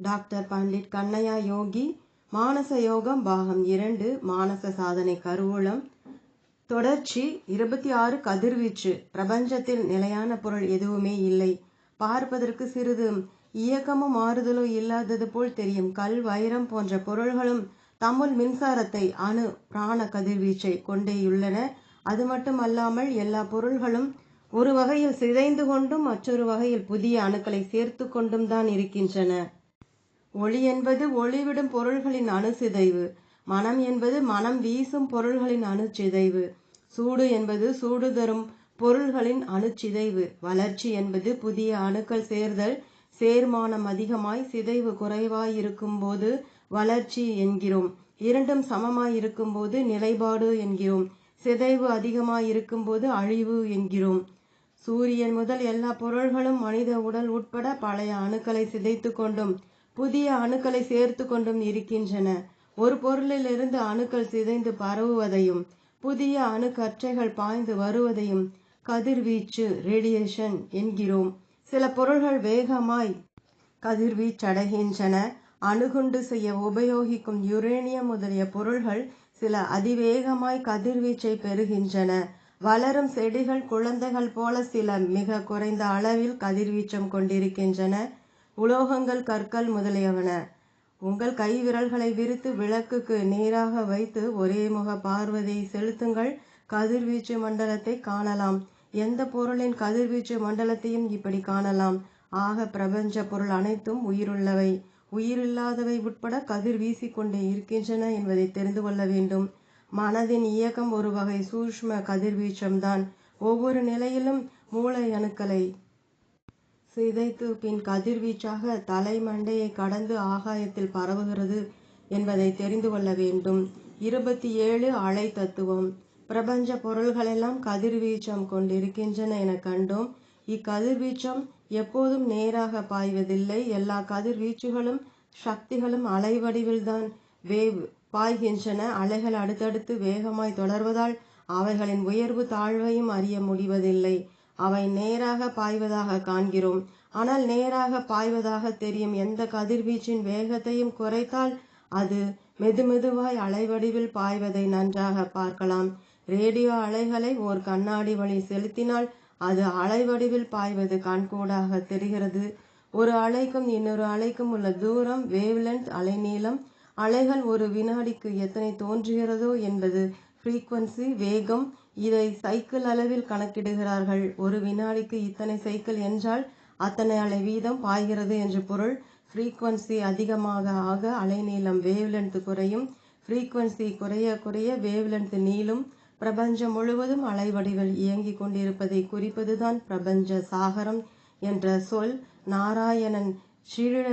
Doctor Pandit Kannaiya யோகி மானச யோகம் பாகம் இரண்டு மானச சாதனை கருவூலம் தொடர்ச்சி இருபத்தி ஆறு கதிர்வீச்சு. பிரபஞ்சத்தில் நிலையான பொருள் எதுவுமே இல்லை. பார்ப்பதற்கு சிறிது இயக்கமும் மாறுதலோ இல்லாதது போல் தெரியும். கல் வைரம் போன்ற பொருள்களும் தம்முள் மின்சாரத்தை அணு பிராண கதிர்வீச்சை கொண்டேயுள்ளன. அது மட்டுமல்லாமல் எல்லா பொருள்களும் ஒரு வகையில் சிதைந்து கொண்டும் மற்றொரு வகையில் புதிய அணுக்களை சேர்த்து கொண்டும் தான் இருக்கின்றன. ஒளி என்பது ஒளிவிடும் பொருள்களின் அணுசிதைவு. மனம் என்பது மனம் வீசும் பொருள்களின் அணுச்சிதைவு. சூடு என்பது சூடு தரும் பொருள்களின் அணுச்சிதைவு. வளர்ச்சி என்பது புதிய அணுக்கள் சேர்தல் சேர்மானம் அதிகமாய் சிதைவு குறைவாய் இருக்கும்போது வளர்ச்சி என்கிறோம். இரண்டும் சமமாய் இருக்கும்போது நிலைப்பாடு என்கிறோம். சிதைவு அதிகமாய் இருக்கும்போது அழிவு என்கிறோம். சூரியன் முதல் எல்லா பொருள்களும் மனித உடல் உட்பட பழைய அணுக்களை சிதைத்து கொண்டும் புதிய அணுக்களை சேர்த்து கொண்டும் இருக்கின்றன. ஒரு பொருளிலிருந்து அணுக்கள் சிதைந்து பரவுவதையும் புதிய அணுக்கற்றைகள் பாய்ந்து வருவதையும் கதிர்வீச்சு ரேடியேஷன் என்கிறோம். சில பொருள்கள் வேகமாய் கதிர்வீச்சடைகின்றன. அணுகுண்டு செய்ய உபயோகிக்கும் யுரேனியம் முதலிய பொருள்கள் சில அதிவேகமாய் கதிர்வீச்சை பெறுகின்றன. வளரும் செடிகள் குழந்தைகள் போல சில மிக குறைந்த அளவில் கதிர்வீச்சம் கொண்டிருக்கின்றன. உலோகங்கள் கற்கள் முதலியவன. உங்கள் கைவிரல்களை விரித்து விளக்குக்கு நேராக வைத்து ஒரே முக பார்வதை செலுத்துங்கள். கதிர்வீச்சு மண்டலத்தை காணலாம். எந்த பொருளின் கதிர்வீச்சு மண்டலத்தையும் இப்படி காணலாம். ஆக பிரபஞ்ச பொருள் அனைத்தும் உயிருள்ளவை. உயிரில்லாதவை உட்பட கதிர் வீசிக்கொண்டே இருக்கின்றன என்பதை தெரிந்து கொள்ள வேண்டும். மனதின் இயக்கம் ஒரு வகை சூஷ்ம கதிர்வீச்சம்தான். ஒவ்வொரு நிலையிலும் மூளை அணுக்களை சிதைத்து பின் கதிர்வீச்சாக தலைமண்டையை கடந்து ஆகாயத்தில் பரவுகிறது என்பதை தெரிந்து கொள்ள வேண்டும். இருபத்தி ஏழு அலை தத்துவம். பிரபஞ்ச பொருள்களெல்லாம் கதிர்வீச்சம் கொண்டிருக்கின்றன என கண்டோம். இக்கதிர்வீச்சம் எப்போதும் நேராக பாய்வதில்லை. எல்லா கதிர்வீச்சுகளும் சக்திகளும் அலைவடிவில்தான் வேவ் பாய்கின்றன. அலைகள் அடுத்தடுத்து வேகமாய் தொடர்வதால் அவைகளின் உயர்வு தாழ்வையும் அறிய முடிவதில்லை. அவை நேராக பாய்வதாக காண்கிறோம். ஆனால் நேராக பாய்வதாக தெரியும் எந்த கதிர்வீச்சின் வேகத்தையும் குறைத்தால் அது மெதுமெதுவாய் அலைவடிவில் பாய்வதை நன்றாக பார்க்கலாம். ரேடியோ அலைகளை ஓர் கண்ணாடி வழி செலுத்தினால் அது அலைவடிவில் பாய்வது கண்கூடாக தெரிகிறது. ஒரு அலைக்கும் இன்னொரு அலைக்கும் உள்ள தூரம் வேவ்லென்த் அலைநீளம் அலைகள் ஒரு வினாடிக்கு எத்தனை தோன்றுகிறதோ என்பது ஃப்ரீக்வன்சி வேகம் இதை சைக்கிள் அளவில் கணக்கிடுகிறார்கள். ஒரு வினாடிக்கு இத்தனை சைக்கிள் என்றால் அத்தனை அலை வீதம் பாய்கிறது என்று பொருள். ஃப்ரீக்வன்சி அதிகமாக ஆக அலைநீளம் வேவ்லென்த் குறையும். ஃப்ரீக்வன்சி குறைய குறைய வேவ்லென்த் நீளும். பிரபஞ்சம் முழுவதும் அலைவடிவில் இயங்கிக் கொண்டிருப்பதை குறிப்பதுதான் பிரபஞ்ச சாகரம் என்ற சொல். நாராயணன் ஷீர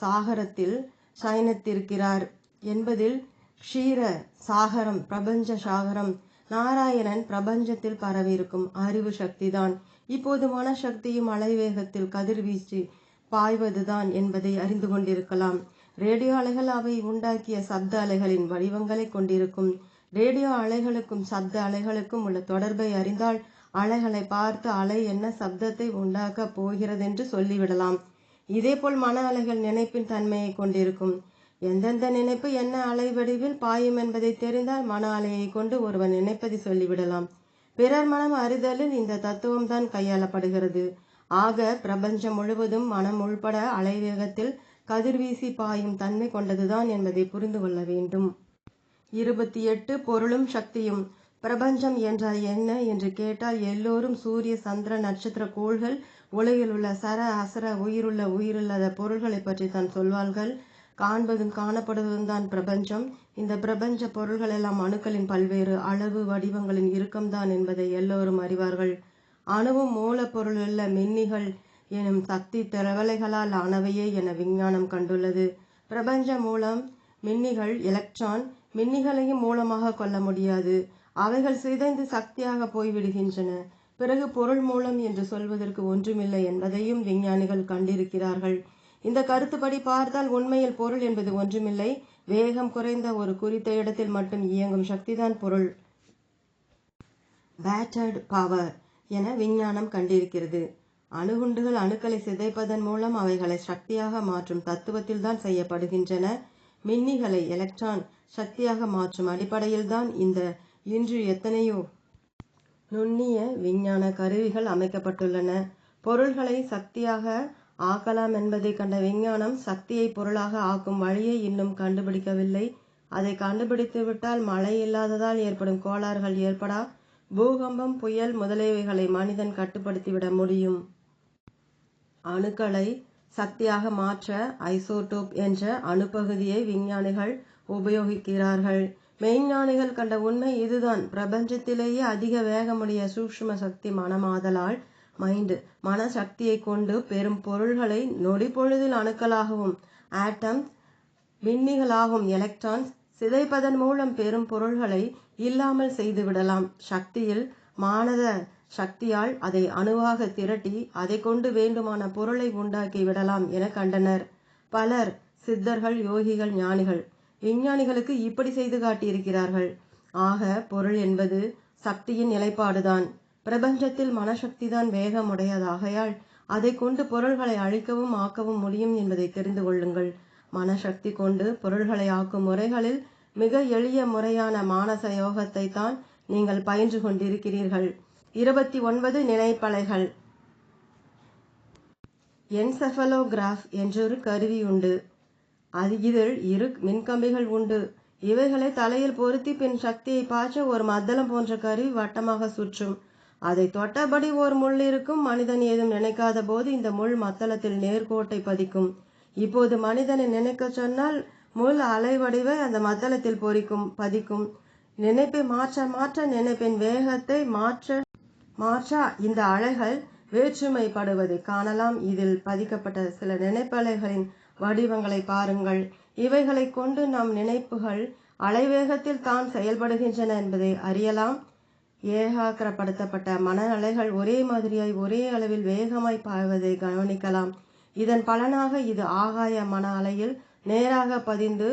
சாகரத்தில் சயனித்திருக்கிறார் என்பதில் க்ஷீர சாகரம் பிரபஞ்ச சாகரம் நாராயணன் பிரபஞ்சத்தில் பரவியிருக்கும் அறிவு சக்திதான். இப்போது மனசக்தியும் அலைவேகத்தில் கதிர்வீச்சு பாய்வதுதான் என்பதை அறிந்து கொண்டிருக்கலாம். ரேடியோ அலைகள் அவை உண்டாக்கிய சப்த அலைகளின் வடிவங்களை கொண்டிருக்கும். ரேடியோ அலைகளுக்கும் சப்த அலைகளுக்கும் உள்ள தொடர்பை அறிந்தால் அலைகளை பார்த்து அலை என்ன சப்தத்தை உண்டாக்க போகிறதென்று சொல்லிவிடலாம். இதேபோல் மன அலைகள் நினைப்பின் தன்மையை கொண்டிருக்கும். எந்தெந்த நினைப்பு என்ன அலை வடிவில் பாயும் என்பதை தெரிந்தால் மன அலையை கொண்டு ஒருவன் நினைப்பதை சொல்லிவிடலாம். பிறர் மனம் அறிதலில் இந்த தத்துவம் தான் கையாளப்படுகிறது. ஆக பிரபஞ்சம் முழுவதும் மனம் உள்பட அலைவேகத்தில் கதிர்வீசி பாயும் தன்மை கொண்டதுதான் என்பதை புரிந்து கொள்ள வேண்டும். இருபத்தி எட்டு பொருளும் சக்தியும். பிரபஞ்சம் என்றால் என்ன என்று கேட்டால் எல்லோரும் சூரிய சந்திர நட்சத்திர கோள்கள் உலகில் உள்ள சர அசர உயிருள்ள உயிருள்ளாத பொருள்களை பற்றி தான் சொல்வார்கள். காண்பதும் காணப்படுவதும் தான் பிரபஞ்சம். இந்த பிரபஞ்ச பொருள்கள் எல்லாம் அணுக்களின் பல்வேறு அளவு வடிவங்களின் இறுக்கம்தான் என்பதை எல்லோரும் அறிவார்கள். அணுவும் மூலப்பொருளுள்ள மின்னிகள் எனும் சக்தி திரவலைகளால் ஆனவையே என விஞ்ஞானம் கண்டுள்ளது. பிரபஞ்ச மூலம் மின்னிகள் எலக்ட்ரான் மின்னிகளையும் மூலமாக கொள்ள முடியாது. அவைகள் சிதைந்து சக்தியாக போய்விடுகின்றன. பிறகு பொருள் மூலம் என்று சொல்வதற்கு ஒன்றுமில்லை என்பதையும் விஞ்ஞானிகள் கண்டிருக்கிறார்கள். இந்த கருத்துப்படி பார்த்தால் உண்மையில் பொருள் என்பது ஒன்றுமில்லை. வேகம் குறைந்த ஒரு குறித்த இடத்தில் மட்டும் இயங்கும் சக்திதான் பொருள். பேட்டர்ட் பவர் என விஞ்ஞானம் கண்டிருக்கிறது. அணுகுண்டுகள் அணுக்களை சிதைப்பதன் மூலம் அவைகளை சக்தியாக மாற்றும் தத்துவத்தில்தான் செய்யப்படுகின்றன. மின்னிகளை எலக்ட்ரான் சக்தியாக மாற்றும் அடிப்படையில்தான் இந்த இன்று எத்தனையோ நுண்ணிய விஞ்ஞான கருவிகள் அமைக்கப்பட்டுள்ளன. பொருள்களை சக்தியாக ஆக்கலாம் என்பதை கண்ட விஞ்ஞானம் சக்தியை பொருளாக ஆக்கும் வழியை இன்னும் கண்டுபிடிக்கவில்லை. அதை கண்டுபிடித்துவிட்டால் மழை இல்லாததால் ஏற்படும் கோளாறுகள் ஏற்படா பூகம்பம் புயல் முதலியவைகளை மனிதன் கட்டுப்படுத்திவிட முடியும். அணுக்களை சக்தியாக மாற்ற ஐசோடோப் என்ற அணுப்பகுதியை விஞ்ஞானிகள் உபயோகிக்கிறார்கள். மெய்ஞானிகள் கண்ட உண்மை இதுதான். பிரபஞ்சத்திலேயே அதிக வேகமுடைய சூக்ஷ்ம சக்தி மனமாதலால் மைண்ட் மனசக்தியை கொண்டு பெரும் பொருள்களை நொடி பொழுதில் அணுக்களாகவும் ஆட்டம்ஸ் மின்னிகளாகும் எலக்ட்ரான்ஸ் சிதைப்பதன் மூலம் பெரும் பொருள்களை இல்லாமல் செய்துவிடலாம் சக்தியில் மானத சக்தியால் அதை அணுவாக திரட்டி அதை கொண்டு வேண்டுமான பொருளை உண்டாக்கி விடலாம் என கண்டனர். பலர் சித்தர்கள் யோகிகள் ஞானிகள் விஞ்ஞானிகளுக்கு இப்படி செய்து காட்டியிருக்கிறார்கள். ஆக பொருள் என்பது சக்தியின் நிலைப்பாடுதான். பிரபஞ்சத்தில் மனசக்திதான் வேகமுடையதாகையால் அதை கொண்டு பொருள்களை அழிக்கவும் ஆக்கவும் முடியும் என்பதை தெரிந்து கொள்ளுங்கள். மனசக்தி கொண்டு பொருள்களை ஆக்கும் முறைகளில் மிக எளிய முறையான மானச யோகத்தை தான் நீங்கள் பயின்று கொண்டிருக்கிறீர்கள். இருபத்தி ஒன்பது நினைப்பலைகள். என்செஃபலோகிராஃப் என்றொரு கருவி உண்டு. அது இதில் இரு மின்கம்பிகள் உண்டு. இவைகளை தலையில் பொருத்தி பின் சக்தியை பாய்ச்ச ஒரு மத்தளம் போன்ற கருவி வட்டமாக சுற்றும். அதை தொட்டபடி ஒரு முள் இருக்கும். மனிதன் ஏதும் நினைக்காத போது இந்த முள் மத்தளத்தில் நேர்கோட்டை பதிக்கும். இப்போது மனிதனை நினைக்க சொன்னால் முள் அலைவடிவை அந்த மத்தளத்தில் பொறிக்கும் பதிக்கும். நினைப்பை மாற்ற மாற்ற நினைப்பின் வேகத்தை மாற்ற மாற்ற இந்த அலைகள் வேற்றுமைப்படுவதை. காணலாம் இதில் பதிக்கப்பட்ட சில நினைப்பலைகளின் வடிவங்களை பாருங்கள். இவைகளை கொண்டு நம் நினைப்புகள் அலைவேகத்தில் தான் செயல்படுகின்றன என்பதை அறியலாம். ஏகாக்கிரப்படுத்தப்பட்ட மன அலைகள் ஒரே மாதிரியாய் ஒரே அளவில் வேகமாய் பாய்வதை கவனிக்கலாம். இதன் பலனாக இது ஆகாய மன அலையில் நேராக பதிந்து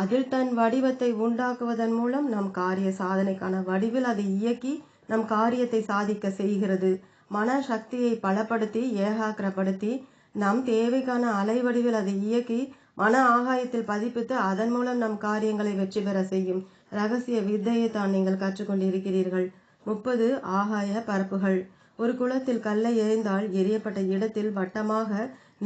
அதில் தன் வடிவத்தை உண்டாக்குவதன் மூலம் நம் காரிய சாதனைக்கான வடிவில் அதை இயக்கி நம் காரியத்தை சாதிக்க செய்கிறது. மன சக்தியை பலப்படுத்தி ஏகாக்கிரப்படுத்தி நம் தேவைக்கான அலை வடிவில் அதை இயக்கி மன ஆகாயத்தில் பதிப்பித்து அதன் மூலம் நம் காரியங்களை வெற்றி பெற செய்யும். ரகசிய வித்தையை தான் நீங்கள் கற்றுக்கொண்டிருக்கிறீர்கள். முப்பது ஆகாய பரப்புகள். ஒரு குளத்தில் கல்லை எறிந்தால் எரியப்பட்ட இடத்தில் வட்டமாக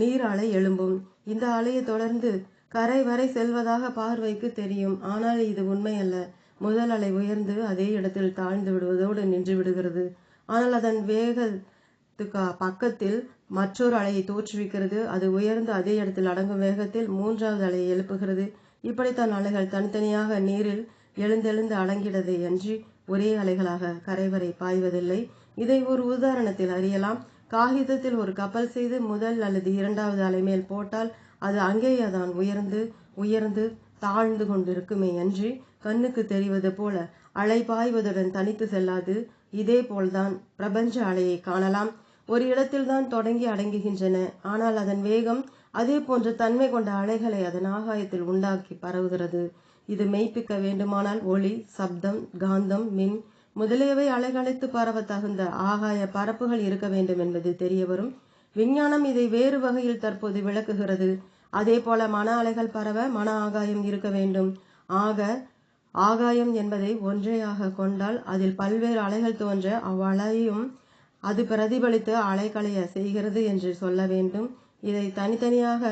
நீர் அலை எழும்பும். இந்த அலையை தொடர்ந்து கரை வரை செல்வதாக பார்வைக்கு தெரியும். ஆனால் இது உண்மையல்ல. முதல் அலை உயர்ந்து அதே இடத்தில் தாழ்ந்து விடுவதோடு நின்று விடுகிறது. ஆனால் அதன் வேகத்துக்கு பக்கத்தில் மற்றொரு அலையை தோற்றுவிக்கிறது. அது உயர்ந்து அதே இடத்தில் அடங்கும் வேகத்தில் மூன்றாவது அலையை எழுப்புகிறது. இப்படித்தான் அலைகள் தனித்தனியாக நீரில் எழுந்தெழுந்து அடங்கிடதே அன்றி ஒரே அலைகளாக கரைவரை பாய்வதில்லை. இதை ஒரு உதாரணத்தில் அறியலாம். காகிதத்தில் ஒரு கப்பல் செய்து முதல் அல்லது இரண்டாவது அலை மேல் போட்டால் அது அங்கேயே தான் உயர்ந்து உயர்ந்து தாழ்ந்து கொண்டிருக்குமே அன்றி கண்ணுக்கு தெரிவது போல அலை பாய்வதுடன் தனித்து செல்லாது. இதே போல்தான் பிரபஞ்ச அலையை காணலாம். ஒரு இடத்தில்தான் தொடங்கி அடங்குகின்றன. ஆனால் அதன் வேகம் அதே போன்ற தன்மை கொண்ட அலைகளை அதன் ஆகாயத்தில் உண்டாக்கி பரவுகிறது. இது மெய்ப்பிக்க வேண்டுமானால் ஒளி சப்தம் காந்தம் மின் முதலியவை அலைகளைத்து பரவ தகுந்த ஆகாய பரப்புகள் இருக்க வேண்டும் என்பது தெரியவரும். விஞ்ஞானம் இதை வேறு வகையில் தற்போது விளக்குகிறது. அதே போல மன அலைகள் பரவ மன ஆகாயம் இருக்க வேண்டும். ஆக ஆகாயம் என்பதை ஒன்றையாக கொண்டால் அதில் பல்வேறு அலைகள் தோன்ற அவ்வளையும் அது பிரதிபலித்து அலைக்களைய செய்கிறது என்று சொல்ல வேண்டும். இதை தனித்தனியாக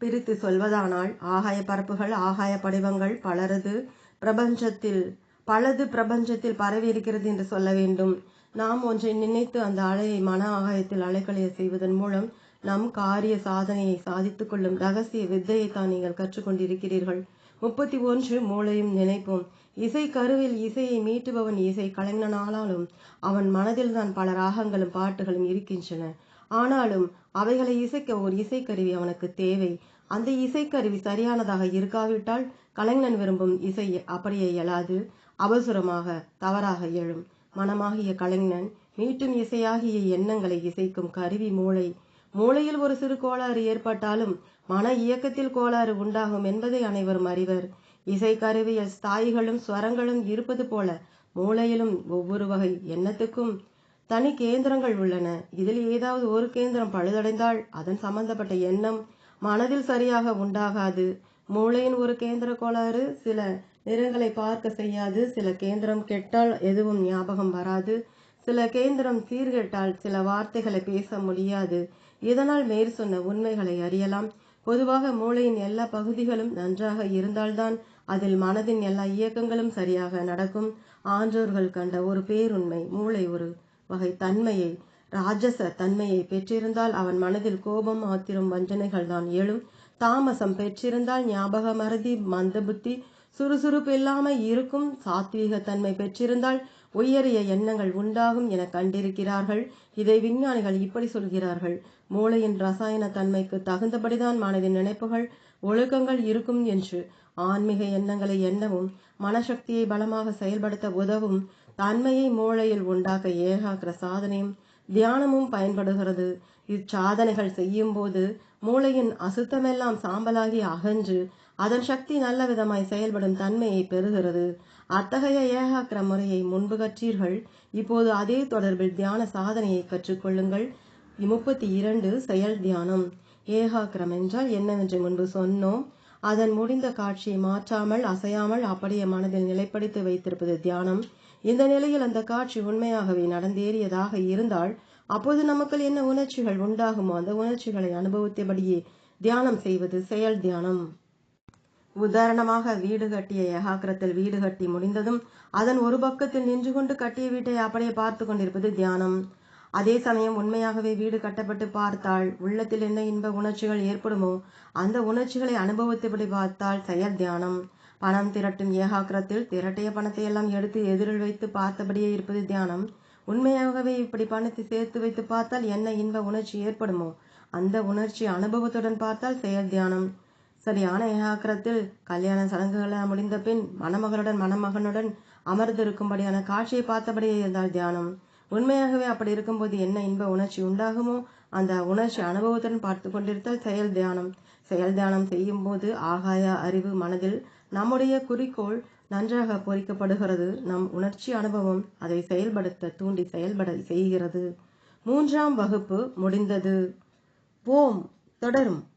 பிரித்து சொல்வதானால் ஆகாய பரப்புகள் ஆகாய படிவங்கள் பலரது பிரபஞ்சத்தில் பலது பிரபஞ்சத்தில் பரவி இருக்கிறது என்று சொல்ல வேண்டும். நாம் ஒன்றை நினைத்து அந்த அலையை மன ஆகாயத்தில் அலைக்கலைய செய்வதன் மூலம் நம் காரிய சாதனையை சாதித்துக் கொள்ளும் ரகசிய வித்தையை தான் நீங்கள் கற்றுக்கொண்டிருக்கிறீர்கள். முப்பத்தி ஒன்று மூளையும் நினைப்போம். இசை கருவில் இசையை மீட்டுபவன் இசை கலைஞனானாலும் அவன் மனதில்தான் பல ராகங்களும் பாட்டுகளும் இருக்கின்றன. ஆனாலும் அவைகளை இசைக்க ஒரு இசைக்கருவி அவனுக்கு தேவை. அந்த இசைக்கருவி சரியானதாக இருக்காவிட்டால் கலைஞன் விரும்பும் இசை அப்படியே எழாது அவசரமாக தவறாக எழும். மனமாகிய கலைஞன் மீட்டும் இசையாகிய எண்ணங்களை இசைக்கும் கருவி மூளை. மூளையில் ஒரு சிறு கோளாறு ஏற்பட்டாலும் மன இயக்கத்தில் கோளாறு உண்டாகும் என்பதை அனைவரும் அறிவர். இசைக்கருவியில் ஸ்தாயிகளும் ஸ்வரங்களும் இருப்பது போல மூளையிலும் ஒவ்வொரு வகை எண்ணத்துக்கும் தனி கேந்திரங்கள் உள்ளன. இதில் ஏதாவது ஒரு கேந்திரம் பழுதடைந்தால் அதன் சம்பந்தப்பட்ட எண்ணம் மனதில் சரியாக உண்டாகாது. மூளையின் ஒரு கேந்திர கோளாறு சில நிறங்களை பார்க்க செய்யாது. சில கேந்திரம் கெட்டால் எதுவும் ஞாபகம் வராது. சில கேந்திரம் சீர்கெட்டால் சில வார்த்தைகளை பேச முடியாது. இதனால் மேற் சொன்ன உண்மைகளை அறியலாம். பொதுவாக மூளையின் எல்லா பகுதிகளும் நன்றாக இருந்தால்தான் அதில் மனதின் எல்லா இயக்கங்களும் சரியாக நடக்கும். ஆன்றோர்கள் கண்ட ஒரு பேருண்மை மூளை ஒரு வகை தன்மையை ராஜச தன்மையை பெற்றிருந்தால் அவன் மனதில் கோபம் ஆத்திரம் வஞ்சனைகள் தான் எழும். தாமசம் பெற்றிருந்தால் ஞாபக மறதி மந்த புத்தி சுறுசுறுப்பு இல்லாமல் இருக்கும் சாத்வீக தன்மை பெற்றிருந்தால் உயரிய எண்ணங்கள் உண்டாகும் என கண்டிருக்கிறார்கள். இதை விஞ்ஞானிகள் இப்படி சொல்கிறார்கள். மூளையின் ரசாயன தன்மைக்கு தகுந்தபடிதான் மனதின் நினைப்புகள் ஒழுக்கங்கள் இருக்கும் என்று. ஆன்மீக எண்ணங்களை எண்ணவும் மனசக்தியை பலமாக செயல்படுத்த உதவும் தன்மையை மூளையில் உண்டாக்க ஏகாகிர சாதனையும் தியானமும் பயன்படுகிறது. இச்சாதனைகள் செய்யும் போது மூளையின் அசுத்தமெல்லாம் சாம்பலாகி அகன்று அதன் சக்தி நல்ல விதமாய் செயல்படும் தன்மையை பெறுகிறது. அத்தகைய ஏகாக்கிர முறையை முன்பு கற்றீர்கள். இப்போது அதே தொடர்பில் தியான சாதனையை கற்றுக்கொள்ளுங்கள். முப்பத்தி இரண்டு செயல் தியானம். ஏகாக்கிரம் என்றால் என்னவென்று முன்பு சொன்னோம். அதன் முடிந்த காட்சியை மாற்றாமல் அசையாமல் அப்படியே மனதில் நிலைப்படுத்தி வைத்திருப்பது தியானம். இந்த நிலையில் அந்த காட்சி உண்மையாகவே நடந்தேறியதாக இருந்தால் அப்போது நமக்கு என்ன உணர்ச்சிகள் உண்டாகுமோ அந்த உணர்ச்சிகளை அனுபவித்தபடியே தியானம் செய்வது செயல் தியானம். உதாரணமாக வீடு கட்டிய ஏகாக்கிரத்தில் வீடு கட்டி முடிந்ததும் அதன் ஒரு பக்கத்தில் நின்று கொண்டு கட்டிய வீட்டை அப்படியே பார்த்து கொண்டிருப்பது தியானம். அதே சமயம் உண்மையாகவே வீடு கட்டப்பட்டு பார்த்தால் உள்ளத்தில் என்ன இன்ப உணர்ச்சிகள் ஏற்படுமோ அந்த உணர்ச்சிகளை அனுபவித்தபடி பார்த்தால் செயல் தியானம். பணம் திரட்டும் ஏகாக்கிரத்தில் திரட்டிய பணத்தை எல்லாம் எடுத்து எதிரில் வைத்து பார்த்தபடியே இருப்பது தியானம். உண்மையாகவே இப்படி பணத்தை சேர்த்து வைத்து பார்த்தால் என்ன இன்ப உணர்ச்சி ஏற்படுமோ? அந்த உணர்ச்சி அனுபவத்துடன் பார்த்தால் செயல் தியானம். சரியான ஏகாக்கிரத்தில் கல்யாண சடங்குகள் முடிந்த பின் மணமகளுடன் மணமகனுடன் அமர்ந்திருக்கும்படியான காட்சியை பார்த்தபடியே இருந்தால் தியானம். உண்மையாகவே அப்படி இருக்கும்போது என்ன இன்ப உணர்ச்சி உண்டாகுமோ? அந்த உணர்ச்சி அனுபவத்துடன் பார்த்து கொண்டிருந்தால் செயல் தியானம். செயல் தியானம் செய்யும் போது ஆகாய அறிவு மனதில் நம்முடைய குறிக்கோள் நன்றாக பொறிக்கப்படுகிறது. நம் உணர்ச்சி அனுபவம் அதை செயல்படுத்த தூண்டி செயல்பட செய்கிறது. மூன்றாம் வகுப்பு முடிந்தது. ஓம். தொடரும்.